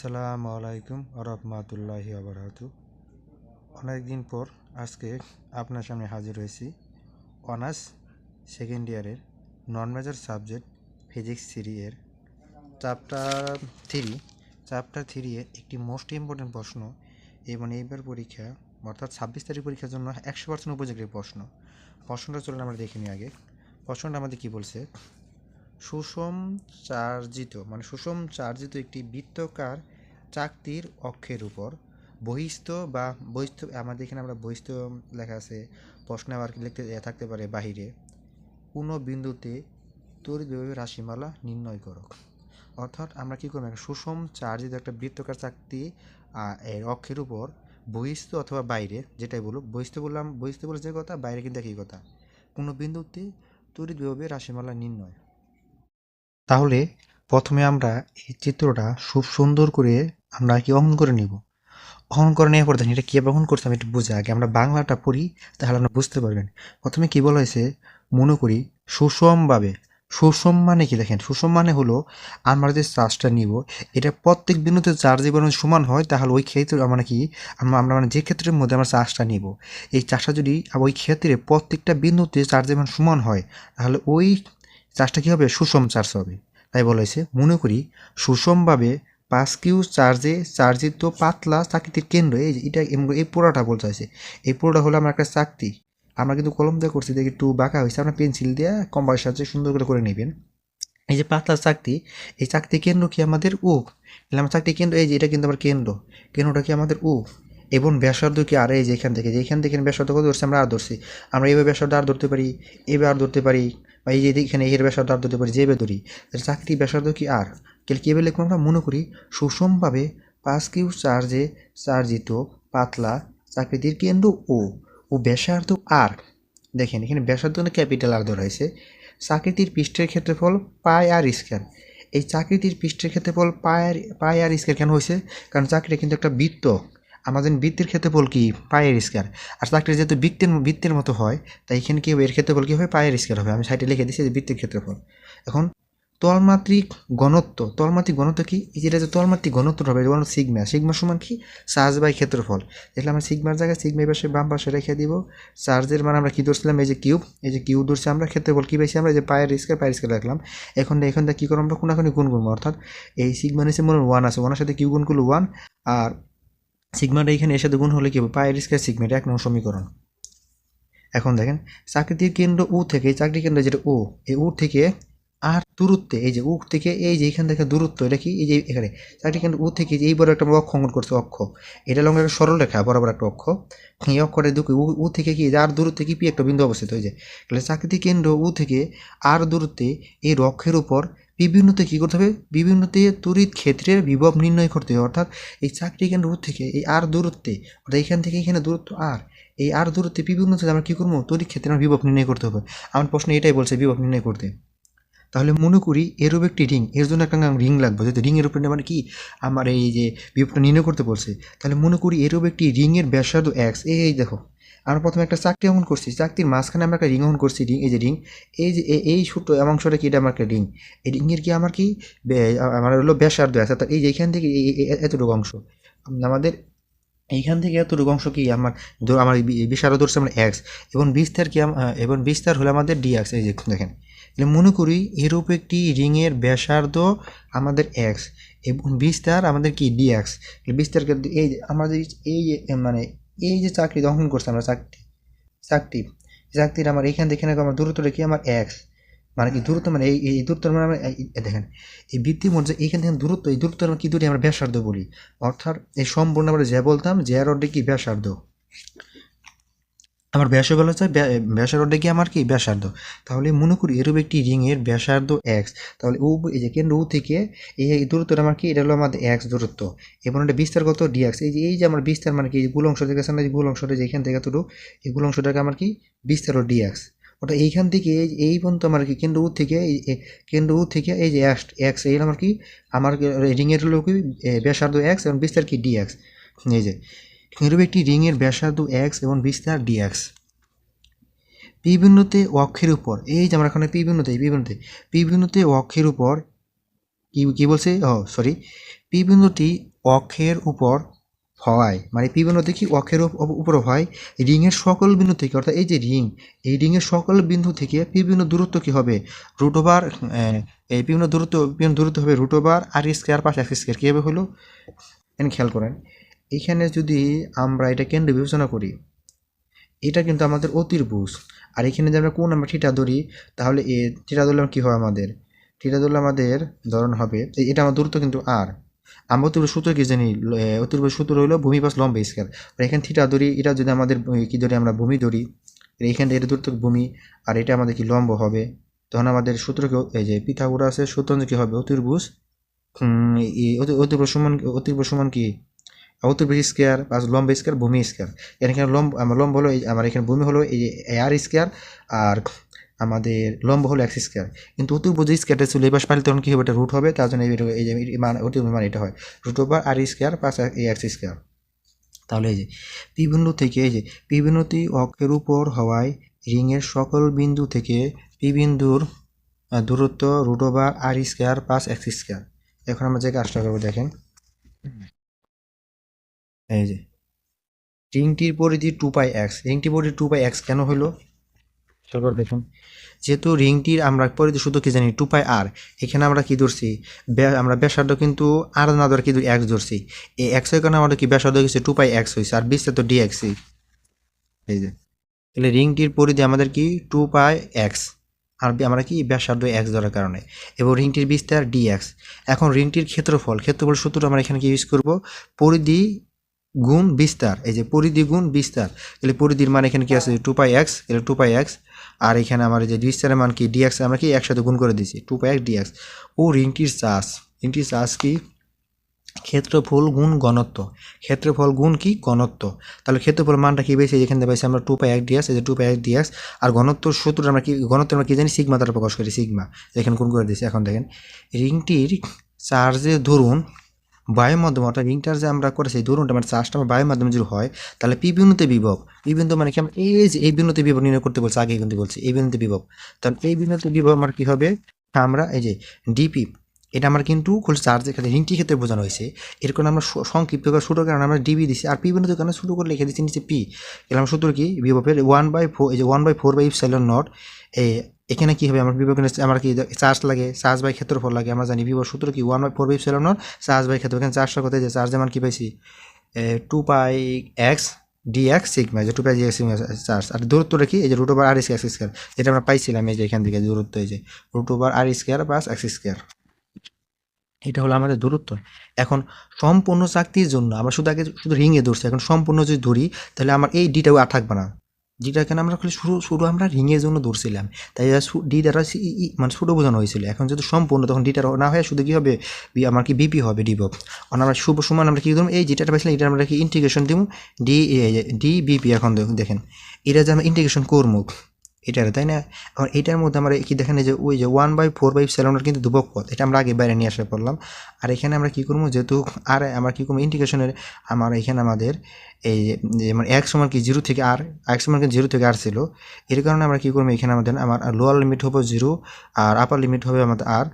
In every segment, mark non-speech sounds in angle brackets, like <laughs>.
আসসালামু আলাইকুম রহমতুল্লাহি আবরাকাতু অনেক দিন পর আজকে আপনার সামনে হাজির হয়েছি অনার্স সেকেন্ড ইয়ারের non major subject physics three এর চ্যাপ্টার থ্রি চ্যাপ্টার থ্রি এর একটি মোস্ট ইম্পর্টেন্ট প্রশ্ন এবং এইবার পরীক্ষা, অর্থাৎ ছাব্বিশ তারিখ পরীক্ষার জন্য একশো পার্সেন্ট উপযোগী প্রশ্ন। প্রশ্নটা চলুন আমরা দেখে নিই আগে। প্রশ্নটা আমাদের কী বলছে? সুষম চার্জিত মানে সুষম চার্জিত একটি বৃত্তকার চাকতির অক্ষের উপর। বহিস্থ বা বহিস্থ, আমাদের এখানে আমরা বহিস্থ লেখা আছে, প্রশ্নে আবার লিখতে থাকতে পারে বাহিরে। কোনো বিন্দুতে তড়িৎভাবে রাশিমালা নির্ণয় করো। অর্থাৎ আমরা কী করব? একটা সুষম চার্জিত একটা বৃত্তকার চাকতি এর অক্ষের উপর বহিস্থ অথবা বাইরে, যেটাই বলুক, বহিস্থ বললাম, বহিস্থ বলে যে কথা, বাইরে কিন্তু একই কথা। কোনো বিন্দুতে তড়িৎভাবে রাশিমালা নির্ণয়। তাহলে প্রথমে আমরা এই চিত্রটা খুব সুন্দর করে আমরা কি অঙ্কন করে নিব? অঙ্কন করে নেওয়ার পর দেখেন এটা কীভাবে অঙ্কন করছে আমি একটু বুঝে আগে। আমরা বাংলাটা পড়ি, তাহলে আমরা বুঝতে পারবেন। প্রথমে কি বলা হয়েছে? মনে করি সুষমভাবে। সুষম মানে কি দেখেন? সুষম মানে হলো আমরা যে চার্জটা নিব, এটা প্রত্যেক বিন্দুতে চার্জ জীবন সমান হয়, তাহলে ওই ক্ষেত্রে আমরা কি? আমরা আমরা মানে যে ক্ষেত্রের মধ্যে আমরা চার্জটা নিব। এই চার্জটা যদি ওই ক্ষেত্রে প্রত্যেকটা বিন্দুতে চার্জ যেমন সমান হয়, তাহলে ওই চার্জটা কী হবে? সুষম চার্জ হবে। তাই বলা হয়েছে, মনে করি সুষমভাবে পাঁচ কিউ চার্জে চার্জিত পাতলা চাকতির কেন্দ্র, এই এটা এই পোড়াটা বলতে হয়েছে এই পোড়াটা হলো আমার একটা চাকতি। আমরা কিন্তু কলম দিয়ে করছি, দেখি একটু বাঁকা হয়েছে। আপনার পেন্সিল দিয়ে কম্পাসের সাহায্যে সুন্দর করে করে নেবেন। এই যে পাতলা চাকতি, এই চাকতি কেন্দ্র কি আমাদের ও তাহলে আমার চাকতি কেন্দ্র, এই যে এটা কিন্তু আমার কেন্দ্র। কেন্দ্রটা কি আমাদের ও এবং ব্যাসার্ধ কি আর এই যে এখান থেকে? যে এখান থেকে ব্যাসার্ধ কত ধরছি? আমরা আর ধরছি। আমরা এইভাবে ব্যাসার্ধ আর ধরতে পারি, এইভাবে আর ধরতে পারি, বা এই যে এখানে এর ব্যাসার্ধ আর ধরতে পারি যেভাবে ধরি। চাকরি ব্যাসার্ধ কি আর? তাহলে কীভাবে লিখব আমরা মনে করি, সুষমভাবে পাঁচ কিউ চার্জে চার্জিত পাতলা চাকরিটির কেন্দ্র ও ও ব্যাসার্ধ আর দেখেন, এখানে ব্যাসার্ধ ক্যাপিটাল আর ধরা হয়েছে। চাকরিটির পৃষ্ঠের ক্ষেত্রফল পাই আর স্কয়ার এই চাকরিটির পৃষ্ঠের ক্ষেত্রফল পাই আর স্কয়ার কেন হয়েছে? কারণ চাকরিটা কিন্তু একটা বৃত্ত। আমাদের বৃত্তের ক্ষেত্রফল কি? পায়ের স্কয়ার আর চাকরি যেহেতু বৃত্তের বৃত্তের মতো হয়, তাই এখানে কি এর ক্ষেত্রফল কী হবে? পায়ের স্কয়ার হবে। আমি সাইডে লিখে দিচ্ছি যে বৃত্তের ক্ষেত্রফল। এখন তলমাত্রিক ঘনত্ব তলমাত্রিক ঘনত্ব কি? এই যেটা যে তলমাত্রিক ঘনত্ব হবে হলো সিগমা। সিগমা সমান কি? চার্জ বাই ক্ষেত্রফল। তাহলে আমরা সিগমার জায়গায় সিগমা পাশে, বাম পাশে রেখে দিব। চার্জের মানে আমরা কি ধরছিলাম? এই যে কিউব, এই যে কিউব ধরছি আমরা, ক্ষেত্রফল কি পাইছি আমরা? যে পায়ের স্কয়ার পায়ের স্কয়ার রাখলাম। এখন এখান থেকে কী করব আমরা? কোনাখানি গুণ করব, অর্থাৎ এই সিগমা নিচে মনে ওয়ান আছে, ওয়ানের সাথে কিউ গুণ করল ওয়ান, আর সিগমাটা এখানে এর সাথে গুণ হলে কি হবে? পায়ের স্কয়ার সিগমা, এটা এক নম্বর সমীকরণ। এখন দেখেন চাকরিটির কেন্দ্র ও থেকে চাকরি কেন্দ্র যেটা ও, এই ও থেকে দূরত্বে, এই যে উ থেকে এই যে এখান থেকে দূরত্ব, এটা কি? এই যে এখানে চাকরি কেন্দ্র উ থেকে যে এই বড় একটা অক্ষ অঙ্কন করছে, অক্ষ। এটা লঙ্গ একটা সরল রেখা, বরাবর একটা অক্ষ। এই অক্ষটা দুঃখ উ থেকে কি, আর দূরত্বে কি, পি একটা বিন্দু অবস্থিত হয়ে যায়। তাহলে চাকরিটি কেন্দ্র উ থেকে আর দূরত্বে এই রক্ষের উপর বিভিন্নতে কী করতে হবে? বিভিন্নতে তড়িৎ ক্ষেত্রের বিভব নির্ণয় করতে হবে। অর্থাৎ এই চাকরি কেন্দ্র থেকে এই আর দূরত্বে, অর্থাৎ এখান থেকে এখানে দূরত্ব আর, এই আর দূরত্বে বিভিন্নতে আমরা কী করব? তড়িৎ ক্ষেত্রে আমার বিভব নির্ণয় করতে হবে। আমার প্রশ্ন এটাই বলছে, বিভব নির্ণয় করতে। তাহলে মনে করি এরূপ একটি রিং, এর জন্য একটা রিং লাগবে। যদি রিংয়ের উপরে মানে কি? আমার এই যে বিভবটা নির্ণয় করতে বলছে, তাহলে মনে করি এরূপ একটি রিংয়ের ব্যাসার্ধ এক্স এই দেখো। আমরা প্রথমে একটা চাকরি অঙ্কন করছি চাকরির মাঝখানে আমরা একটা রিং অঙ্কন করছি, রিং, এই যে রিং, এই যে এই ছোট অংশটা কি? এটা আমার একটা রিং। এই রিংয়ের কি আমার কি? আমার হলো ব্যাসার্ধ আছে অর্থাৎ এই যে এখান থেকে এতটুকু অংশ। আমাদের এইখান থেকে এতটুকু অংশ কি? আমার আমার বি- বিশারও ধরছে আমরা এক্স এবং বিস্তার কি এবং বিস্তার হলো আমাদের ডি এক্স এই যে দেখেন। মনে করি এরূপ একটি রিংয়ের ব্যাসার্ধ আমাদের এক্স এবং বিস্তার আমাদের কি? ডি এক্স বিস্তার কে- এই যে আমাদের এই যে মানে এই যে চাকরি দহন করছে আমরা চাকরি চাকরি চাকরির আমার এইখান থেকে আমার দূরত্বটা কি? আমার এক্স মানে কি দূরত্ব? মানে এই দূরত্ব মানে আমরা দেখেন, এই বৃত্তির মধ্যে এইখান থেকে দূরত্ব, এই দূরত্ব আমরা কি দূরে আমরা ব্যাসার্ধ বলি। অর্থাৎ এই সম্পূর্ণ আমরা যা বলতাম, যে রডে কি? ব্যাসার্ধ। আমার ব্যাস বলা যায় ব্যাসার্ধ কি আমার কি? ব্যাসার্ধ। তাহলে মনে করি এরূপ একটি রিংয়ের ব্যাসার্ধ এক্স তাহলে ও, এই যে কেন্দ্র ও থেকে এই দূরত্বটা আমার কি? এটা হলো আমাদের এক্স দূরত্ব। এবং এটা বিস্তার কত ডিএক্স এই যে এই যে আমার বিস্তার মানে কি? গুল অংশ থেকে আমরা যে গুল অংশটা, যে এখান থেকে এতটুকু, এই গুল অংশটাকে আমার কি? বিস্তার ও ডিএক্স ওটা এইখান থেকে এই পর্যন্ত আমার কি? কেন্দ্র থেকে কেন্দ্র থেকে এই যে এক্স এক্স এই আমার কি? আমার রিংয়ের হলো কি? ব্যাসার্ধ এক্স এবং বিস্তার কি? ডিএক্স এই যে এরূপ একটি রিংয়ের ব্যাসার্ধ এক্স এবং বিস্তার ডিএক্স বিভিন্নতে অক্ষের উপর, এই যে আমরা এখানে পি বিভিন্নতে বিভিন্নতে বিভিন্নতে অক্ষের উপর, কি কি বলছে? ও সরি পি বিন্দুটি অক্ষের উপর হয় মানে পি কি অক্ষের উপ- উপ- উপর হয়? রিংয়ের সকল বিন্দু থেকে, অর্থাৎ এই যে রিং, এই রিংয়ের সকল বিন্দু থেকে পি বিন্দু দূরত্ব কি হবে? রুট ওভার এই বিভিন্ন দূরত্ব বিভিন্ন দূরত্ব হবে রুট ওভার আর স্কোয়ার পাশ এক্স স্কোয়ার কীভাবে হলো? এখানে খেয়াল করেন। এখানে যদি আমরা এটা কেন্দ্র বিবেচনা করি এটা কিন্তু আমাদের অতির্ভুজ আর এখানে যদি আমরা কোন আমরা ঠিটা ধরি তাহলে এ থিটা ধরলে কী হয় আমাদের? ঠিটা ধরলে আমাদের ধরন হবে এটা আমার দূরত্ব কিন্তু আর আমরা অতির্ভুজ সূত্র কি জানি? অতির্ভুজ সূত্র হলো ভূমি পাশ লম্ব স্কেল। আর এখানে থিটা ধরি এটা যদি আমাদের কি ধরি আমরা? ভূমি ধরি। এইখানে এটা দূরত্ব ভূমি আর এটা আমাদের কি লম্ব হবে? তখন আমাদের সূত্র এই যে পিথাগোরাসের সূত্র কি হবে? অতির্ভুজ উম, এই অতি- অতির্ভুজ সমান অতির্ভুজ সমান কি? অতির্ভুজ স্কোয়ার প্লাস লম্ব স্কোয়ার ভূমি স্কোয়ার এখানে লম্ব আমার লম্ব হলো এই, আমার এখানে ভূমি হলো এই আর স্কোয়ার আর আমাদের লম্ব হলো এক্স স্কোয়ার কিন্তু অতির্ভুজ স্কোয়ারটা ছিল এবার পারলে তখন কী হবে? এটা রুট হবে, তার জন্য এই এই যে, এই মান অতির্ভুজ মান এটা হয়। Root over R square plus এই এক্স স্কোয়ার তাহলে এই যে পি বিন্দু থেকে এই যে পি বিন্দুটি অক্ষের উপর হওয়ায় রিংয়ের সকল বিন্দু থেকে পি বিন্দুর দূরত্ব root over r square plus x square এখন আমরা যে কাজটা করব, দেখেন। এই যে রিংটির পরিধি টু পাই এক্স রিংটির পরিধি টু পাই এক্স কেন হলো খেয়াল দেখুন। যেহেতু রিংটির আমরা পরিধি শুধু কি জানি টু পাই আর এখানে আমরা কি ধরছি? আমরা ব্যাসার্ধ কিন্তু আর না ধরে কিন্তু এক্স ধরছি। এই এক্সের কারণে আমাদের কি ব্যাসার্ধ হয়েছে? টু পাই এক্স হয়েছে আর বিস্তার তো ডি এক্সই এই যে তাহলে রিংটির পরিধি আমাদের কি? টু পাই এক্স আর আমরা কি? ব্যাসার্ধ এক্স ধরার কারণে। এবং রিংটির বিস্তার ডি এক্স এখন রিংটির ক্ষেত্রফল ক্ষেত্রফল সূত্র আমরা এখানে কি ইউজ করব? পরিধি গুণ বিস্তার, এই যে পরিধি গুণ বিস্তার, তাহলে পরিধির মান এখানে কি আছে? টু পাই এক্স এখানে টু পাই এক্স আর এখানে আমার যে বিস্তারের মান কি? ডিএক্স আমরা কি একসাথে গুণ করে দিয়েছি? Two pi x d x ও রিংটির চাষ রিংটির চাষ কি? ক্ষেত্রফল গুণ ঘনত্ব। ক্ষেত্রফল গুণ কি? ঘনত্ব। তাহলে ক্ষেত্রফল মানটা কি পেয়েছি? এখানে পাইছি আমরা টু পাই এক ডিএক্স এই যে টু পাই এক ডিএক্স আর ঘনত্ব সূত্র আমরা কি ঘনত্ব আমরা কী জানি? সিগমা দ্বারা প্রকাশ করি সিগমা এখানে গুণ করে দিয়েছি, এখন দেখেন। রিংটির চার্জে ধরুন বায়ুর মাধ্যমে অর্থাৎ ইন্টার যে আমরা করেছি ধরুনটা মানে চাষটা আমার বায়ুর মাধ্যমে যদি হয়, তাহলে পি বিন্দুতে বিভব, পি বিন্দু মানে কি আমরা এই যে এই বিন্দুতে বিভব নির্ণয় করতে বলছি আগে কিন্তু বলছি, এই বিন্দুতে বিভব। তাহলে এই বিন্দুতে বিভব আমার কি হবে? আমরা এই যে ডিপি এটা আমার কিন্তু খুব চার্জের ক্ষেত্রে রিংটির ক্ষেত্রে বোঝানো হয়েছে। এর কারণে আমরা সংক্ষিপ্ত করে ছোটো কারণে আমরা ডিবি দিচ্ছি আর পি বিন্দুতে কারণে ছোটো করে লিখে দিচ্ছি নিচে পি এর আমরা সূত্র কি? বিভবের ওয়ান বাই ফোর এই যে one by four by epsilon naught এখানে কী হবে? আমার বিভবের আমার কি চার্জ লাগে? চার্জ বাই ক্ষেত্রফল লাগে। আমরা জানি বিভব সূত্র কি? One by four by epsilon naught charge by ক্ষেত্র এখানে চার্জটা কোথায় যে চার্জ মান কী পাইছি? Two pi x d x sigma যে two pi g x sigma charge আর দূরত্বটা কি? এই যে root over r square x square যেটা আমরা পাইছিলাম, এই যে এখান থেকে দূরত্ব, এই যে root over r square plus x square এটা হলো আমাদের দূরত্ব। এখন সম্পূর্ণ চাকতির জন্য আমরা শুধু আগে শুধু রিংয়ে ধরছি, এখন সম্পূর্ণ যদি ধরি, তাহলে আমার এই ডিটাও আর থাকবে না। ডিটা কেন আমরা শুরু শুরু আমরা রিংয়ের জন্য ধরছিলাম। তাই ডি দ্বারা মানে ছোটো বোঝানো হয়েছিল। এখন যদি সম্পূর্ণ, তখন ডিটা না হয় শুধু কী হবে? বি- আমার কি বিপি হবে ডিবক কারণ আমরা শুভ সমান আমরা কী করব এই যেটা পাইছিলাম এটা আমরা কি ইন্টিগ্রেশন দিব? ডি ডি বিপি এখন দেখ- দেখেন। এটা যে আমরা ইন্টিগ্রেশন করব এটার, তাই না? এখন এটার মধ্যে আমরা কি দেখেন যে, ওই যে ওয়ান বাই ফোর বাই সেভেনের কিন্তু দুবক পথ এটা আমরা আগে বাইরে নিয়ে আসা পড়লাম। আর এখানে আমরা কী করব, যেহেতু আর আমরা কী করব ইন্টিগ্রেশনের আমার এখানে আমাদের এই যে মানে এক সমান কি জিরো থেকে আর এক সমান কি জিরো থেকে আর ছিল। এর কারণে আমরা কী করব, এখানে আমাদের আমার লোয়ার লিমিট হবে জিরো আর আপার লিমিট হবে আমাদের আর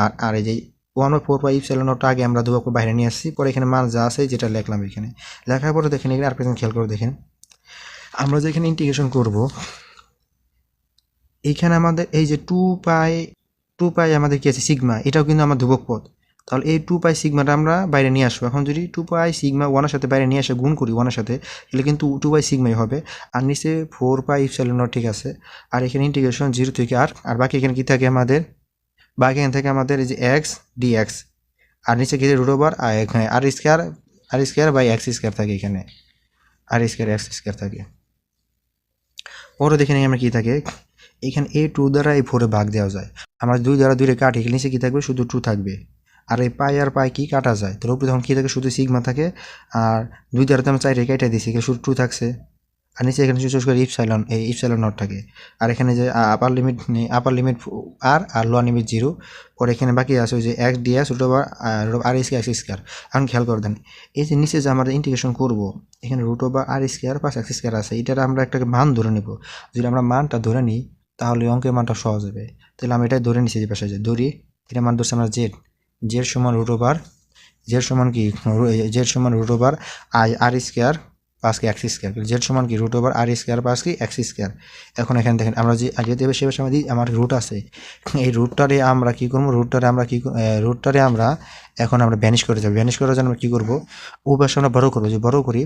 আর আর এই যে ওয়ান বাই ফোর বাই সেভেনটা আগে আমরা দুবক বাইরে নিয়ে আসছি, পরে এখানে মান যা আছে যেটা লেখলাম এখানে। লেখার পরে দেখেন এখানে আর পেছনে খেয়াল করে দেখেন। আমরা যে এখানে ইন্টিগ্রেশন করব এইখানে আমাদের এই যে টু পাই টু পাই আমাদের কি আছে? সিগমা এটাও কিন্তু আমার ধ্রুবক পদ। তাহলে এই টু পাই সিগমাটা আমরা বাইরে নিয়ে আসব। এখন যদি টু পাই সিগমা ওয়ানের সাথে বাইরে নিয়ে আসে গুণ করি ওয়ানের সাথে, তাহলে কিন্তু টু পাই সিগমাই হবে। আর নিচে ফোর পাই ইপসাইলন নট ঠিক আছে। আর এখানে ইন্টিগ্রেশন জিরো থেকে আর আর বাকি এখানে কী থাকে আমাদের? বাকি এখানে থেকে আমাদের এই যে এক্স ডি এক্স আর নিচে কি root over r square r square by x square থাকে এখানে। আর স্কোয়ার এক্স স্কোয়ার থাকে। পরে দেখে নিই আমরা কী থাকে। এখানে এ টু দ্বারা এই ফোরে ভাগ দেওয়া যায়। আমরা দুই দ্বারা দুইটা কাটি এখানে নিচে কী থাকবে? শুধু টু থাকবে। আর এই পাই আর পাই কি কাটা যায়? উপরে তখন কী থাকে? শুধু সিগমা থাকে। আর দুই দ্বারা তো আমরা চাই রেখে দিয়েছি এখানে শুধু টু থাকছে। আর নিচে এখানে চুজ করে ইপসাইলন এই ইপসাইলন নট থাকে। আর এখানে যে upper limit upper limit R আর লোয়ার লিমিট জিরো পরে এখানে বাকি আছে ওই যে x d s root over r square x square এখন খেয়াল করে দেন, এই যে নিচে যে আমরা ইন্টিগ্রেশন করব, এখানে root over r square plus x square আছে। এটার আমরা একটা মান ধরে নেব। যদি আমরা মানটা ধরে নিই তাহলে অঙ্কের মানটা সহজ হবে। তাহলে আমি এটাই ধরে নিচ্ছি যে পাশে ধরি এটা মান ধরছি আমরা জেড। জেড সমান রুট ওভার, জেড সমান কি জেড সমান root over I, r square পাঁচ কি এক্স স্কোয়ার। জেড সমান কি, রুট ওভার আর স্কোয়ার পাঁচ কি, এক্স স্কোয়ার। এখন এখানে দেখেন, আমরা যে যেহেতু এবার সেবার সময় দিই, আমার রুট আছে। এই রুটটারে আমরা কী করব? রুটটারে আমরা কী রুটটারে আমরা এখন আমরা ভ্যানিশ করে যাব। ভ্যানিশ করার জন্য আমরা কী করব? ও পাশে আমরা বড়ো করব। যে বড়ো করি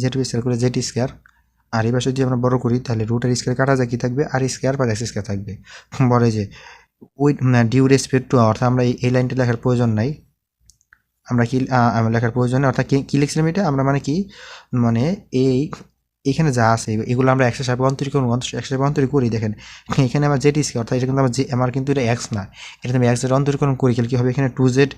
জেড স্কোয়ার করে জেড স্কোয়ার আর এই পাশে যদি আমরা বড় করি, তাহলে রুটের স্কোয়ার কাটা যায় কী থাকবে? আর স্কোয়ার বা এক্স স্কোয়ার থাকবে। <laughs> বলে যে উইথ ডিউ রেসপেক্ট টু অর্থাৎ আমরা এই- লাইনটা লেখার প্রয়োজন নাই। আমরা কি আমরা লেখার প্রয়োজন নেই। অর্থাৎ কি- লিখছিলাম এটা? আমরা মানে কি মানে এই, এখানে যা আছে, এগুলো আমরা একশো সাহেব অন্তরীকরণ একশো সাহেব অন্তরীকরণ করি। দেখেন, এখানে আমার জেড স্কোয়ার অর্থাৎ এটা কিন্তু আমার যে, আমার কিন্তু এটা এক্স না। এটা আমি এক্স জেড অন্তরীকরণ করি খেলে কী হবে? এখানে টু জেড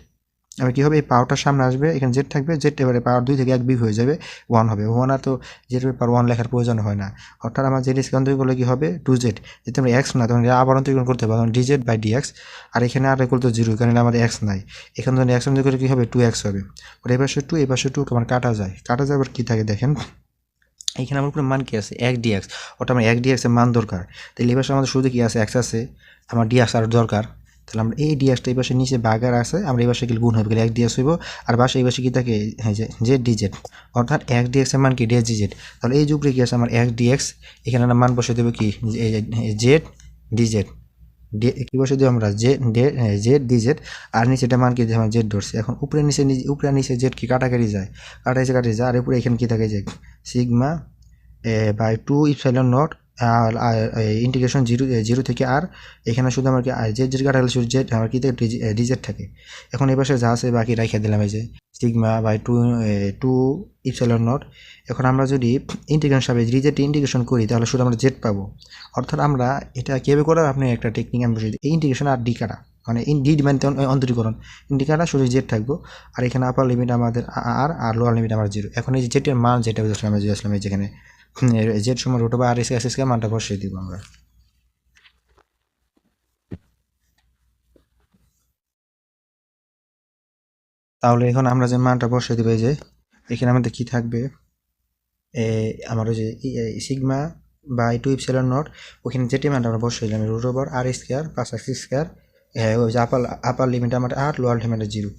আমি কী হবে এই পাওয়ারটার সামনে আসবে? এখানে জেড থাকবে জেড এবারে পাওয়ার দুই থেকে এক বিগ হয়ে যাবে ওয়ান হবে। ওয়ান আর তো জেড পাওয়ার ওয়ান লেখার প্রয়োজন হয় না। অর্থাৎ আমার জেড স্কোয়ার অন্তরীকরণ করলে কী হবে? টু জেড যেহেতু আমরা এক্স না, তখন আবার অন্তরীকরণ করতে হবে, তখন d z by d x আর এখানে আর একুয়াল তো জিরো কারণ আমাদের এক্স নাই। এখানে যখন এক্স অন্তরীকরণ কী হবে? টু এক্স হবে। এই পাশে টু পাশে টু আমার কাটা যায়। কাটা যায় আবার কী থাকে দেখেন? এখানে আমার উপরে মান কী আছে? এক ডিএক্স ওটা আমার এক ডিএক্স এর মান দরকার। তাহলে পাশে আমাদের শুধু কী আছে? এক্স আছে। আমার ডিএক্স আর দরকার। তাহলে আমরা এই ডিএক্সটা এই পাশে নিচে বাগার আছে, আমরা এই পাশে গেলে গুণ হবে, গেলে এক ডিএক্স হইব। আর পাশে এই পাশে কি থাকে? হ্যাঁ যে ডিজেড অর্থাৎ এক ডিএক্স এর মান কি? ডিএক্স ডিজেড তাহলে এই যে উপরে কি আছে? আমার এক ডিএক্স এখানে আমরা মান বসে দেবো কি? জেড ডিজেড ডি, কি বসে দেবো আমরা? জে ডে জেড ডিজেড আর নিচে এটা মান কি? আমার জেড ধরছে। এখন উপরে নিচে উপরে নিচে জেড কি? কাটাকাটি যায়। কাটাইছে কাটাই যায়, আর উপরে এখানে কি থাকে? যে sigma by two epsilon naught integration zero zero থেকে আর, এখানে শুধু আমার কি জেড জেড কাটা গেলে শুধু জেড আমার কি ডিজেড থাকে। এখন এই পাশে যা আছে বাকি রাখে দিলাম এই যে sigma by two two epsilon naught এখন আমরা যদি ইন্টিগ্রেশন সাবে রিজেট ইন্টিগ্রেশন করি, তাহলে শুধু আমরা জেড পাবো। অর্থাৎ আমরা এটা কীভাবে করার, আপনি একটা টেকনিক আমি বুঝিয়ে। এই ইন্টিগ্রেশন আর ডি কাটা মানে ইন ডি মানে অন্তরীকরণ। ডি কাটা শুধু জেড থাকব, আর এখানে আপার লিমিট আমাদের আর আর লোয়ার লিমিট আমার জিরো এখন এই যে জেটের মান যেটা বুঝলাম আমরা বুঝলাম এই যেখানে জেড সময় রুটো বা আর এস এস এসকে মানটা বসিয়ে দিব আমরা। তাহলে এখন আমরা যে মানটা বসিয়ে দিব যে এখানে আমাদের কি থাকবে? এ, আমার ওই যে sigma by two epsilon naught ওখানে যেটি মানটা আমরা বসিয়ে দিলাম root over r square plus x square হ্যাঁ ওই যে আপার আপার লিমিট আমার আর লোয়ার লিমিট জিরো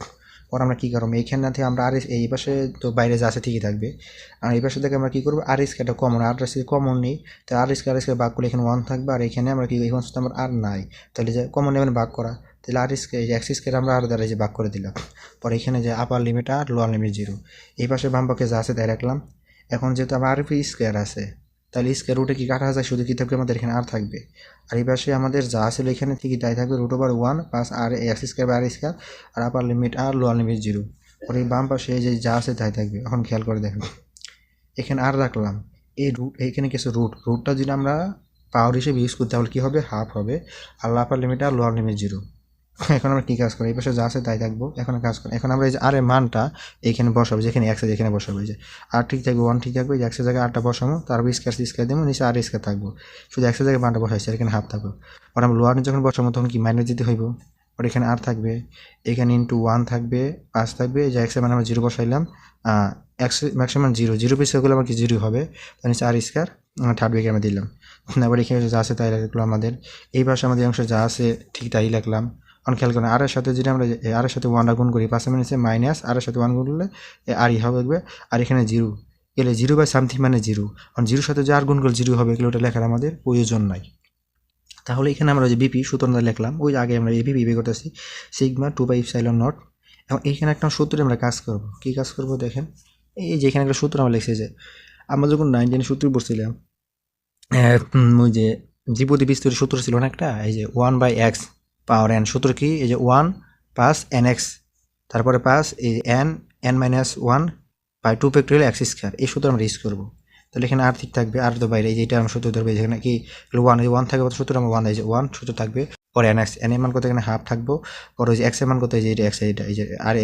ওর আমরা কী করব? এইখানে থেকে আমরা আর এই পাশে তো বাইরে যা আছে ঠিকই থাকবে। আর এই পাশে থেকে আমরা কী করব? আর স্কোয়ারটা কমন আর এসকে কমন নেই। তো আর স্কোয়ার স্কোয়ার ভাগ করলে এখানে ওয়ান থাকবে। আর এখানে আমরা কি এখানে শুধু আমার আর নাই। তাহলে যে কমন নেবেন ভাগ করা। তাহলে আর যে এক্স স্কোয়ার আমরা আর দ্বারা যে ভাগ করে দিলাম। পরে এখানে যে আপার লিমিট আর লোয়ার লিমিট জিরো এই পাশে বাম পক্ষে যা আছে তাই রাখলাম। এখন যেহেতু আমার আর স্কোয়ার আছে তাহলে স্কোয়ার রুটে কি কাটা যায়? শুধু কি থাকবে আমাদের এখানে আর থাকবে। আর এই পাশে আমাদের যা ছিল এখানে ঠিকই তাই থাকবে root over one plus r x square বা আর স্কোয়ার আর আপার লিমিট আর লোয়ার লিমিট জিরো আর এই বাম পাশে যে যা আছে তাই থাকবে। এখন খেয়াল করে দেখেন। এখানে আর রাখলাম। এই রুট এইখানে কিছু রুট রুটটা যদি আমরা পাওয়ার হিসেবে ইউজ করি তাহলে কী হবে? হাফ হবে। আর আপার লিমিট আর লোয়ার লিমিট জিরো এখন আমরা কী কাজ করি? এই পাশে যা আছে তাই থাকব। এখন কাজ করি। এখন আমরা এই যে আর এর মানটা এইখানে বসাবো যেখানে এক্স এখানে বসাবো। এই যে আর ঠিক থাকবে ওয়ান ঠিক থাকবে, এই যে এক্সের জায়গায় আটটা বসাবো, তারপর স্কোয়ার স্কোয়ার দেবো, নিচে আর স্কোয়ার থাকব। শুধু এক্সের জায়গায় মানটা বসাইছে, আর এখানে হাফ থাকব। আর আমরা লোয়ার যখন বসাবো, তখন কি মাইনাস দিতে হইব? আর এখানে আর থাকবে, এখানে ইন্টু ওয়ান থাকবে, পাঁচ থাকবে যে এক্সের মানে আমরা জিরো বসাইলাম এক্স ম্যাক্সিমাম জিরো জিরো পিস হয়ে গেলে আমার কি জিরো হবে? তার নিচে আর স্কোয়ার থার্ড উইকে আমরা দিলাম। এবার এখানে যা আছে তাই রাখলাম আমাদের। এই পাশে আমাদের অংশ যা আছে, ঠিক তাই রাখলাম অন খেয়াল করেন আর এর সাথে যদি আমরা আর এর সাথে ওয়ানটা গুণ করি, পাঁচে মানে মাইনাস আর এর সাথে ওয়ান গুণ করলে আরই হবে দেখবে আর এখানে জিরো এলে জিরো বাই সামথিং মানে জিরো কারণ জিরোর সাথে যে আর গুণ করলে জিরো হবে, এগুলো ওটা লেখার আমাদের প্রয়োজন নাই। তাহলে এখানে আমরা যে বিপি সূত্রটা লিখলাম, ওই আগে আমরা এপি বিপি করতেছি sigma two by epsilon naught এবং এইখানে একটা সূত্রে আমরা কাজ করব। কী কাজ করব দেখেন? এই যে এখানে একটা সূত্র আমরা লিখছি যে, আমরা যখন নাইন সূত্র পড়ছিলাম ওই যে দ্বিপদী বিস্তরের সূত্র ছিল না একটা? এই যে one by x power n সূত্র কি? এই যে ওয়ান পাস এন এক্স তারপরে পাস এই n n minus one by two factorial x square এই সূত্র আমরা ইউজ করব। তাহলে এখানে আর ঠিক থাকবে আর তো বাইরে, এই যে এটা আমরা সূত্র ধরবে যেখানে কি? ওয়ান ওয়ান থাকবে সূত্র আমরা ওয়ান এই যে ওয়ান সূত্র থাকবে। পরে এন এক্স এন এর মান কত? এখানে হাফ থাকব। পরে ওই যে এক্সের মান কত? এই যে এটা এক্স এটা, এই যে আর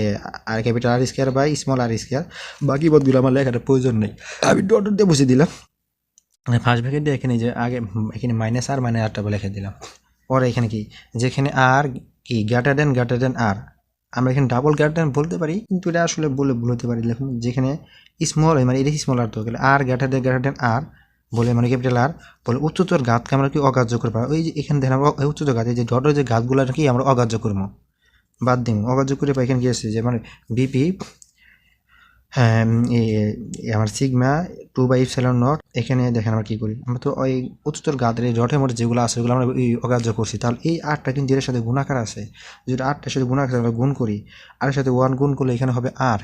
আর capital R square by small r square বাকি পদগুলো আমার লেখাটা প্রয়োজন নেই। আমি ডট দিয়ে বসে দিলাম। ফার্স্ট ব্র্যাকেট দিয়ে এখানে যে আগে, এখানে মাইনাস আর মাইনাস আরটা লিখে দিলাম। পরে এখানে কি? যেখানে আর কি? গ্যাটার দেন গ্যাটার দেন আর আমরা এখানে ডাবল গ্যাটার দেন বলতে পারি, কিন্তু এটা আসলে বলে ভুল হতে পারি। দেখুন, যেখানে স্মল হয় মানে এটা স্মল আর তো? গেলে আর গ্যাটার দেন গ্যাটার দেন আর বলে মানে ক্যাপিটাল আর বলে উচ্চতর গাতকে আমরা কি অগ্রাহ্য করব? ওই যে এখানে দেখেন, আমরা উচ্চতর গাত যে ডটের যে গাতগুলো কি আমরা অগ্রাহ্য করব? বাদ দিন। অগ্রাহ্য করে এখানে কি আছে? যে মানে বিপি আমার sigma two by epsilon naught, এখানে দেখেন আমরা কি করি। আমরা তো ওই উচ্চতর গাদরে জটের মধ্যে যেগুলো আছে, ওগুলো আমরা অগ্রাহ্য করছি। তাহলে এই আটটা কিন্তু এর সাথে গুণাকার আছে। যদি আটটার সাথে গুণাকার আমরা গুণ করি। আর সাথে ওয়ান গুণ করলে এখানে হবে আর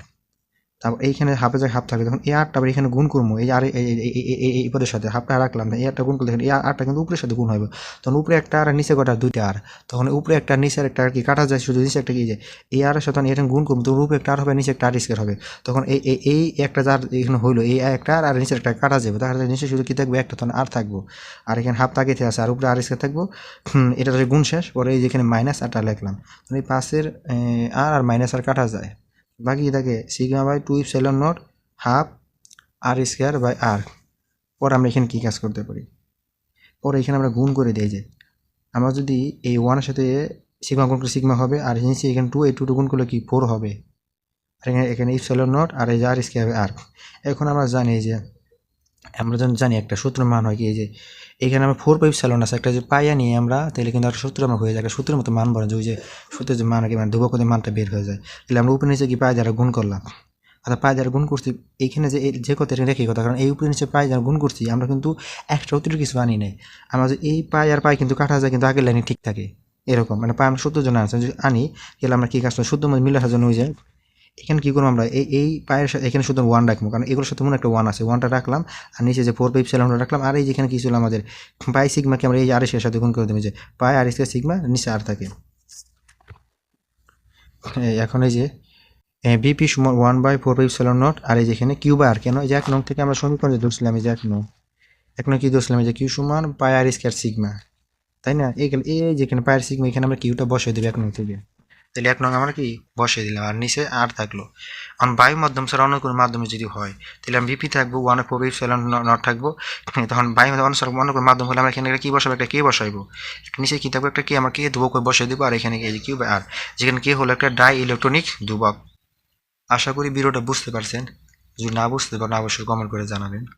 তারপর এইখানে হাফে যায় হাফ থাকে তখন এই আটটা আবার এখানে গুণ করব, এই আর এই- পদের সাথে হাফটা রাখলাম না এই আটটা গুণ করলে এই আটটা কিন্তু উপরের সাথে গুণ হবে। তখন উপরে একটা আর নিচে কটা দুইটা আর। তখন উপরে একটা নিচে একটা আর কি কাটা যায়, শুধু নিচে একটা কি যায়? এই আর সাথে এটা গুণ করব, তখন উপরে একটা আর হবে, নিচে একটা আর স্কোয়ার হবে। তখন এই এই একটা যার এখানে হইল, এই একটা আর আর একটা কাটা যাবে তাহলে নিচে শুধু কি থাকবে? একটা, তখন আর থাকব। আর এখানে হাফ তাকিয়ে আছে, আর উপরে আর স্কোয়ার থাকব। এটা গুণ শেষ, পরে এই যেখানে মাইনাস আরটা লিখলাম। এই পাশের আর আর মাইনাস আর কাটা যায়। বাকি থাকে sigma by two epsilon naught half r square by r পরে আমরা এখানে কী কাজ করতে পারি? পরে এখানে আমরা গুণ করে দিয়ে যে, আমরা যদি এই ওয়ানের সাথে সিগমা গুণ করে সিগমা হবে, আর নিচে এখানে টু এই টু গুণ করলে কি? ফোর হবে। আর এখানে এখানে ইফ সেলন নট আর এই যে আর স্কোয়ার আর এখন আমরা জানি যে, আমরা যখন জানি একটা সূত্র মান হয় কি? এই যে এখানে আমরা ফোর পাইপ সেলন আছে। একটা যে পাইয়া নিয়ে আমরা, তাহলে কিন্তু একটা সূত্র আমরা হয়ে যায় একটা সূত্রের মতো মান বলে যে ওই যে সূত্রের যে মান আর কি মানে ধ্রুবকদের মানটা বের হয়ে যায়। তাহলে আমরা উপরে নিচে কি পাই দ্বারা গুণ করলাম? অর্থাৎ পায়ে দ্বারা গুণ করছি এইখানে যে যে কথা রেখে কথা, কারণ এই উপরে নিচে পাই দ্বারা গুণ করছি, আমরা কিন্তু একটা অতিরিক্ত কিছু আনি নাই। আমরা যে এই পাই আর পায়ে কিন্তু কাটা যায়, কিন্তু আগের লাইনে ঠিক থাকে। এরকম মানে পাই আমরা সত্তর জন আছে যদি আনি, তাহলে আমরা কী কাজ করি শুদ্ধ মধ্যে মিলে আসার জন্য ওই যে এখানে কী করব আমরা? এই এই পায়ের সাথে, এখানে শুধু ওয়ান রাখব, কারণ এগুলোর সাথে মনে একটা ওয়ান আছে। ওয়ানটা রাখলাম, আর নিচে যে ফোর পাইপ সেলামটা রাখলাম, আর এই যেখানে কী ছিল আমাদের? পাই সিগমাকে আমরা এই আর এর সাথে গুণ করে দেবো, যে পাই আর এসকে সিগমা, নিচে আর থাকে। এখন এই যে বিপি সমান one by four pi epsilon naught আর এই যেখানে কিউ বাই আর কেন? এই যে এক নং থেকে আমরা সমীকরণ যে ধরছিলাম, এই যে এক নং। এক নং কি ধরছিলাম? এই যে কিউ সমান পাই আর স্কোয়ার সিগমা। তাই না? এই যেখানে পায়ের সিগমা, এখানে আমরা কিউটা বসিয়ে দেবো এক নং থেকে। তাহলে এক নং আমরা কি বসিয়ে দিলাম, আর নিচে আর থাকল। অন বায়ু মাধ্যম ছাড়া অন্য কোনো মাধ্যমে যদি হয়, তাহলে আমি বিপি থাকব one four eight seven naught থাকব। <laughs> তখন বায়ু ছাড়া অন্য কোনো মাধ্যম হলে আমরা এখানে একটা কি বসাবো, একটা কে বসাইবো। নিচে কি থাকব, একটা কে আমরা কে করে বসিয়ে দেবো, আর এখানে যে আর যেখানে কে হলো একটা ডাই ইলেকট্রনিক দুবক আশা করি ভিডিওটা বুঝতে পারছেন। যদি না বুঝতে পারেন অবশ্যই কমেন্ট করে জানাবেন।